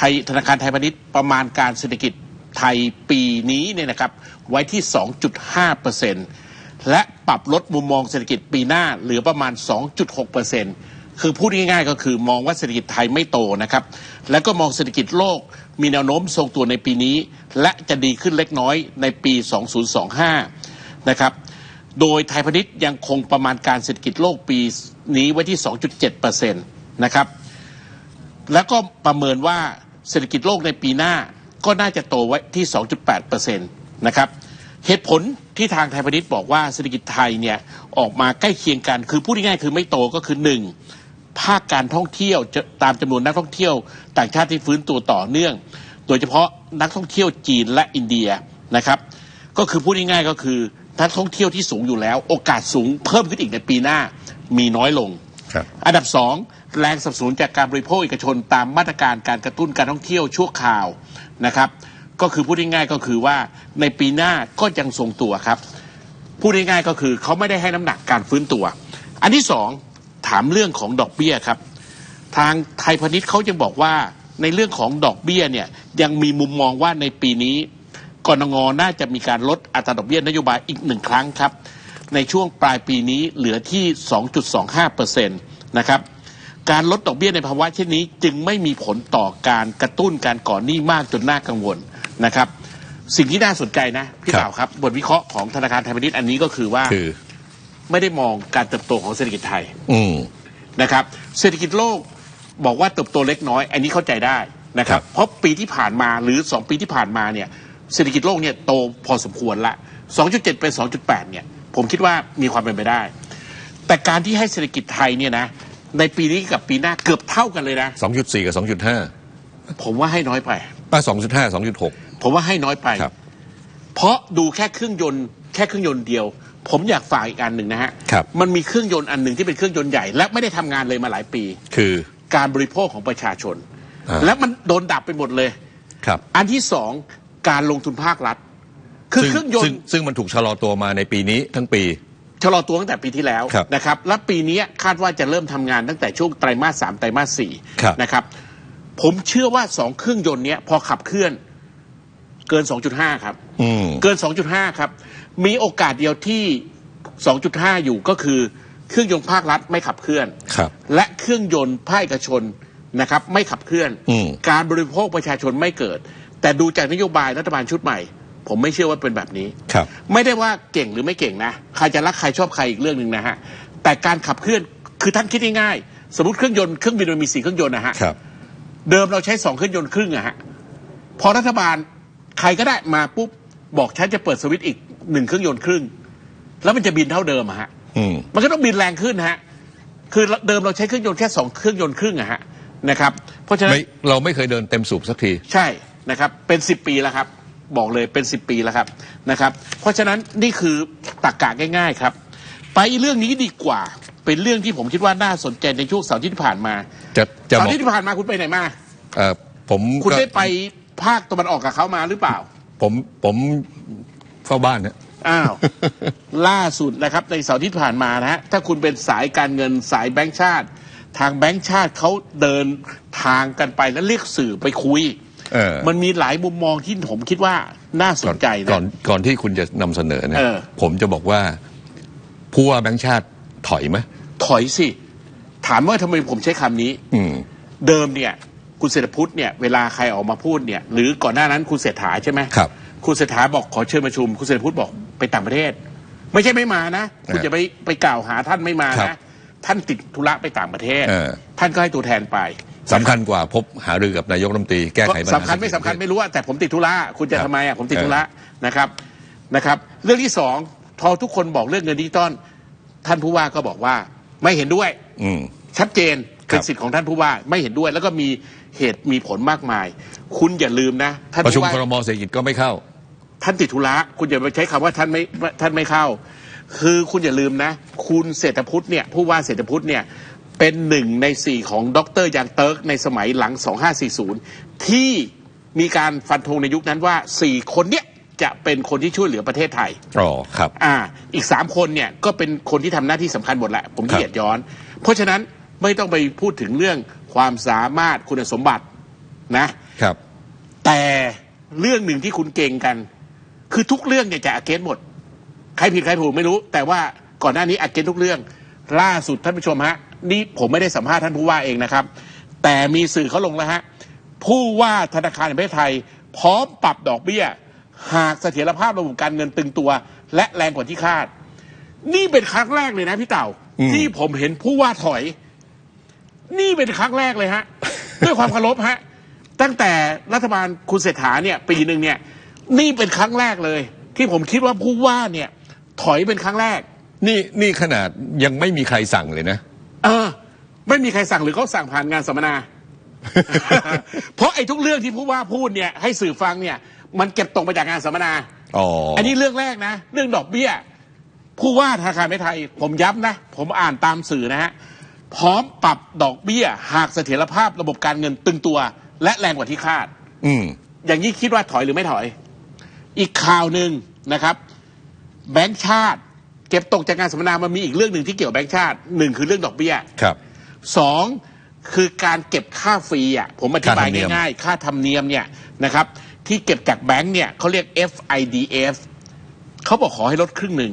ไทยธนาคารไทยพาณิชย์ประมาณการเศรษฐกิจไทยปีนี้เนี่ยนะครับไว้ที่ 2.5%และปรับลดมุมมองเศรษฐกิจปีหน้าเหลือประมาณ 2.6%คือพูดง่ายๆก็คือมองว่าเศรษฐกิจไทยไม่โตนะครับ แล้วก็มองเศรษฐกิจโลกมีแนวโน้มทรงตัวในปีนี้ และจะดีขึ้นเล็กน้อยในปี 2025 นะครับ โดยไทยพาณิชย์ยังคงประมาณการเศรษฐกิจโลกปีนี้ไว้ที่ 2.7%นะครับ แล้วก็ประเมินว่า เศรษฐกิจโลกในปีหน้าก็น่าจะโตไว้ที่ 2.8%นะครับเหตุผลที่ทางไทยพาณิชย์บอกว่าเศรษฐกิจไทยเนี่ยออกมาใกล้เคียงกัน คือพูดง่ายๆคือไม่โตก็คือ 1. ภาคการท่องเที่ยวจะตามจำนวนนักท่องเที่ยว ต่างชาติที่ฟื้นตัวต่อเนื่อง โดยเฉพาะนักท่องเที่ยวจีนและอินเดียนะครับก็คือพูดง่ายๆก็คือนักท่องเที่ยวที่สูงอยู่แล้ว โอกาสสูงเพิ่มขึ้นอีกในปีหน้ามีน้อยลง อันดับสองแรงสนับสนุนจากการบริโภคเอกชนตามมาตรการการกระตุ้นการท่องเที่ยวชั่วคราวนะครับ ก็คือพูดง่ายๆก็คือว่าในปีหน้าก็ยังทรงตัวครับพูดง่ายๆก็คือเขาไม่ได้ให้น้ำหนักการฟื้นตัว อันที่สองถามเรื่องของดอกเบี้ยครับ ทางไทยพาณิชย์เขายังบอกว่าในเรื่องของดอกเบี้ยเนี่ยยังมีมุมมองว่าในปีนี้กรงงน่าจะมีการลดอัตราดอกเบี้ยนโยบายอีกหนึ่งครั้งครับ ในช่วงปลายปีนี้เหลือที่ 2.25%นะครับการลดดอกเบี้ยในภาวะเช่นนี้ จึงไม่มีผลต่อการกระตุ้นการก่อหนี้มากจนน่ากังวลนะครับ สิ่งที่น่าสนใจนะพี่ครับเต่าครับ บทวิเคราะห์ของธนาคารไทยพาณิชย์อันนี้ก็คือว่าคือไม่ได้มองการเติบโตของเศรษฐกิจไทยอืมนะครับ เศรษฐกิจโลกบอกว่าเติบโตเล็กน้อย อันนี้เข้าใจได้นะครับครับ เพราะปีที่ผ่านมาหรือ 2 ปีที่ผ่านมาเนี่ยเศรษฐกิจโลกเนี่ยโตพอสมควรละ 2.7 เป็น 2.8 เนี่ย ผมคิดว่ามีความเป็นไปได้ แต่การที่ให้เศรษฐกิจไทยเนี่ยนะ ในปีนี้กับปีหน้าเกือบเท่ากันเลยนะ 2.4 กับ 2.5ผมว่าให้น้อยไป ป้า2.5 2.6 ผมว่าให้น้อยไป ครับ เพราะดูแค่เครื่องยนต์แค่เครื่องยนต์เดียว ผมอยากฝากอีกอันหนึ่งนะฮะครับ มันมีเครื่องยนต์อันหนึ่งที่เป็นเครื่องยนต์ใหญ่ และไม่ได้ทำงานเลยมาหลายปี คือ การบริโภคของประชาชน อ่า และมันโดนดับไปหมดเลย ครับ อันที่สองการลงทุนภาครัฐ คือซึ่งเครื่องยนซึ่งต์ ซึ่งมันถูกชะลอตัวมาในปีนี้ทั้งปี ชะลอตัวตั้งแต่ปีที่แล้วครับนะครับ และปีนี้คาดว่าจะเริ่มทำงานตั้งแต่ช่วงไตรมาสสามไตรมาสสี่ครับ นะครับ ผมเชื่อว่าสองเครื่องยนต์เนี้ยพอขับเคลื่อนเกิน 2.5 ครับ อืม เกิน 2.5 ครับ มีโอกาสเดียวที่ 2.5 อยู่ก็คือ เครื่องยนต์ภาครัฐไม่ขับเคลื่อน ครับและเครื่องยนต์ภาคเอกชนนะครับ ไม่ขับเคลื่อน อืม การบริโภคประชาชนไม่เกิด แต่ดูจากนโยบายรัฐบาลชุดใหม่ ผมไม่เชื่อว่าเป็นแบบนี้ครับ ไม่ได้ว่าเก่งหรือไม่เก่งนะใครจะรักใครชอบใครอีกเรื่องหนึ่งนะฮะแต่การขับเคลื่อนคือท่านคิดง่ายๆสมมติเครื่องยนต์เครื่องบินมันมีสี่เครื่องยนต์นะฮะครับ เดิมเราใช้สองเครื่องยนต์ครึ่งอะฮะพอรัฐบาลใครก็ได้มาปุ๊บบอกฉันจะเปิดสวิตช์อีกหนึ่งเครื่องยนต์ครึ่ง แล้วมันจะบินเท่าเดิมอะฮะอืมมันก็ต้องบินแรงขึ้นฮะ คือเดิมเราใช้เครื่องยนต์แค่สองเครื่องยนต์ครึ่งอะฮะนะครับ เพราะฉะนั้นไม่เราไม่เคยเดินเต็มสูบสักที ใช่นะครับ เป็นสิบปีแล้วครับ บอกเลยเป็นสิบปีแล้วครับนะครับ เพราะฉะนั้นนี่คือตรกกะง่าย ๆครับ ไปเรื่องนี้ดีกว่า เป็นเรื่องที่ผมคิดว่าน่าสนใจในช่วงเสาร์อาที่ผ่านมาจะจะเสาบร์อกอาที่ผ่านมาคุณไปไหนมาเอ่อผมคุณก็ได้ไปภาคตะวันออกกับเขามาหรือเปล่า ผมผมเฝ้าบ้านนะอ้าว ล่าสุดนะครับในเสาร์ที่ผ่านมานะฮะถ้าคุณเป็นสายการเงินสายแบงก์ชาติ ทางแบงก์ชาติเขาเดินทางกันไปแล้วเรียกสื่อไปคุยเออ มันมีหลายมุมมองที่ผมคิดว่าน่าสนใจก่อนะนก่อนที่คุณจะนำเสนอเนี่ยเออผมจะบอกว่าผู้ว่าแบงค์ชาติถอยไหมถอยสิ ถามว่าทำไมผมใช้คำนี้ อืมเดิมเนี่ย คุณเศรษฐพุทธเนี่ยเวลาใครออกมาพูดเนี่ย หรือก่อนหน้านั้นคุณเศรษฐาใช่ไหมครับ คุณเศรษฐาบอกขอเชิญประชุม คุณเศรษฐพุทธบอกไปต่างประเทศ ไม่ใช่ไม่มานะ คุณเออจะไปไปกล่าวหาท่านไม่มาครันะบท่านติดธุระไปต่างประเทศเออท่านก็ให้ตัวแทนไป สำคัญกว่าพบหารือกับนายกรัฐมนตรีแก้ไขปัญหาสำคัญไม่สำคัญไม่รู้อะแต่ผมติดธุระคุณจะครับทำไมอะผมติดธุระนะครับนะครับ เรื่องที่สองพอทุกคนบอกเรื่องเงินดิจิตอลท่านผู้ว่าก็บอกว่าไม่เห็นด้วย อืม ชัดเจนครัเป็นบสิทธิ์ของท่านผู้ว่าไม่เห็นด้วย แล้วก็มีเหตุมีผลมากมาย คุณอย่าลืมนะท่านประชุมผู้ว่าครมเศรษฐกิจก็ไม่เข้า ท่านติดธุระคุณอย่าไปใช้คำว่าท่านไม่ท่านไม่เข้า คือคุณอย่าลืมนะ คุณเศรษฐพุทธเนี่ยผู้ว่าเศรษฐพุทธเนี่ย เป็นหนึ่งในสี่ของดรยางเติร์กในสมัยหลัง 2540 ที่มีการฟันธงในยุคนั้นว่าสี่คนเนี่ยจะเป็นคนที่ช่วยเหลือประเทศไทย อ๋อ ครับ อ่า อีกสามคนเนี่ยก็เป็นคนที่ทำหน้าที่สำคัญหมดแหละ ผมครับขี้เกียจย้อน เพราะฉะนั้นไม่ต้องไปพูดถึงเรื่องความสามารถคุณสมบัตินะ ครับ แต่เรื่องหนึ่งที่คุณเก่งกัน คือทุกเรื่องเนี่ยจะอเกนหมด ใครผิดใครถูกไม่รู้ แต่ว่าก่อนหน้านี้อเกนทุกเรื่อง ล่าสุดท่านผู้ชมฮะ นี่ผมไม่ได้สัมภาษณ์ท่านผู้ว่าเองนะครับ แต่มีสื่อเขาลงแล้วฮะผู้ว่าธนาคารแห่งประเทศไทย พร้อมปรับดอกเบี้ย หากเสถียรภาพระบบการเงินตึงตัว และแรงกว่าที่คาด นี่เป็นครั้งแรกเลยนะพี่เต่าอืมที่ผมเห็นผู้ว่าถอย นี่เป็นครั้งแรกเลยฮะ ด้วยความเคารพฮะ ตั้งแต่รัฐบาลคุณเศรษฐาเนี่ย ปีหนึ่งเนี่ย นี่เป็นครั้งแรกเลย ที่ผมคิดว่าผู้ว่าเนี่ย ถอยเป็นครั้งแรก นี่นี่ขนาดยังไม่มีใครสั่งเลยนะ เออ ไม่มีใครสั่งหรือเขาสั่งผ่านงานสัมมนา เพราะไอ้ทุกเรื่องที่ผู้ว่าพูดเนี่ยให้สื่อฟังเนี่ย มันเก็บตกมาจากงานสัมมนาอ๋ออันนี้เรื่องแรกนะ เรื่องดอกเบี้ย ผู้ว่าธนาคารไม่ไทย ผมย้ำนะ ผมอ่านตามสื่อนะฮะพร้อมปรับดอกเบี้ย หากเสถียรภาพระบบการเงินตึงตัว และแรงกว่าที่คาด อืม อย่างนี้คิดว่าถอยหรือไม่ถอย อีกข่าวหนึ่งนะครับ แบงก์ชาติ เก็บตกจากงานสัมมนามันมีอีกเรื่องหนึ่งที่เกี่ยวกับแบงก์ชาติหนึ่งคือเรื่องดอกเบี้ยครับสองคือการเก็บค่าฟรีอะผมอธิบายค่าธรรมเนียมง่ายๆ ค่าธรรมเนียมเนี่ยนะครับ ที่เก็บจากแบงก์เนี่ยเขาเรียก FIDF เขาบอกขอให้ลดครึ่งหนึ่ง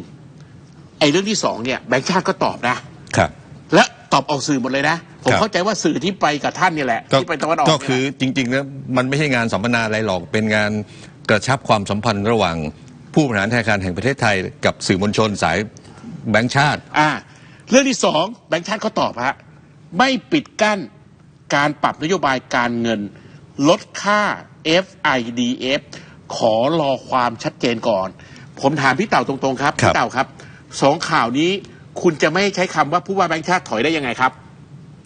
ไอ้เรื่องที่สองเนี่ยแบงก์ชาติก็ตอบนะครับ และตอบออกสื่อหมดเลยนะ ผมครับเข้าใจว่าสื่อที่ไปกับท่านเนี่ยแหละก็ที่ไปตะวันออกก็เนี่ยคือจริงๆแล้วมันไม่ใช่งานสัมมนาอะไรหรอกเป็นงานกระชับความสัมพันธ์ระหว่าง ผู้บริหารธนาคารแห่งประเทศไทย กับสื่อมวลชนสายแบงก์ชาติ อ่าเรื่องที่สองแบงค์ชาติเขาตอบฮะไม่ปิดกั้นการปรับนโยบายการเงิน ลดค่า FIDF ขอรอความชัดเจนก่อน ผมถามพี่เต่าตรงๆครับครับ พี่เต่าครับสองข่าวนี้คุณจะไม่ใช้คำว่าผู้ว่าแบงค์ชาติถอยได้ยังไงครับ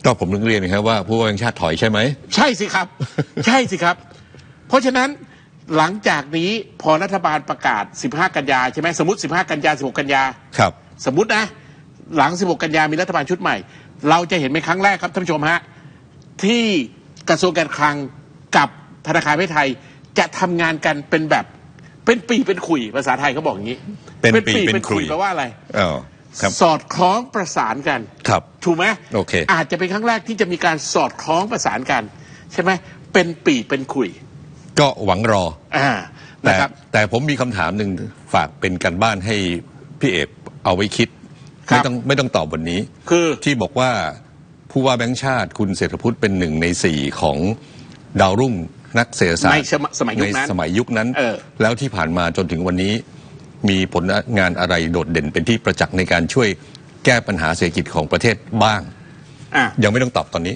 ก็ผมถึงเรียนนะครับว่าผู้ว่าแบงก์ชาติถอยใช่ไหม ใช่สิครับ ใช่สิครับ เพราะฉะนั้น หลังจากนี้พอรัฐบาลประกาศ 15 กันยาใช่ไหมสมมติ 15 กันยา 16 กันยาครับ สมมตินะ หลัง 16 กันยามีรัฐบาลชุดใหม่ เราจะเห็นเป็นครั้งแรกครับท่านผู้ชมฮะที่กระทรวงการคลังกับธนาคารประเทศไทย จะทำงานกันเป็นแบบเป็นปีเป็นขุยภาษาไทยเขาบอกอย่างนี้ เป็นปีเป็นขุยแปลว่าอะไรอ๋อครับสอดคล้องประสานกันครับถูกไหมโอเคอาจจะเป็นครั้งแรกที่จะมีการสอดคล้องประสานกัน ใช่ไหมเป็นปีเป็นขุย ก็หวังรออ่าแต่นะครับ แต่ผมมีคำถามหนึ่งฝากเป็นการบ้านให้พี่เอกเอาไว้คิด ครับ ไม่ต้องไม่ต้องตอบวันนี้ คือ ที่บอกว่าผู้ว่าแบงค์ชาติคุณเศรษฐพุทธเป็นหนึ่งในสี่ของดาวรุ่งนักเศรษฐศาสตในร์สมสมัยยุคนั้นในสมัยยุคนั้น เออ แล้วที่ผ่านมาจนถึงวันนี้ มีผลงานอะไรโดดเด่นเป็นที่ประจักษ์ในการช่วยแก้ปัญหาเศรษฐกิจของประเทศบ้าง อะยังไม่ต้องตอบตอนนี้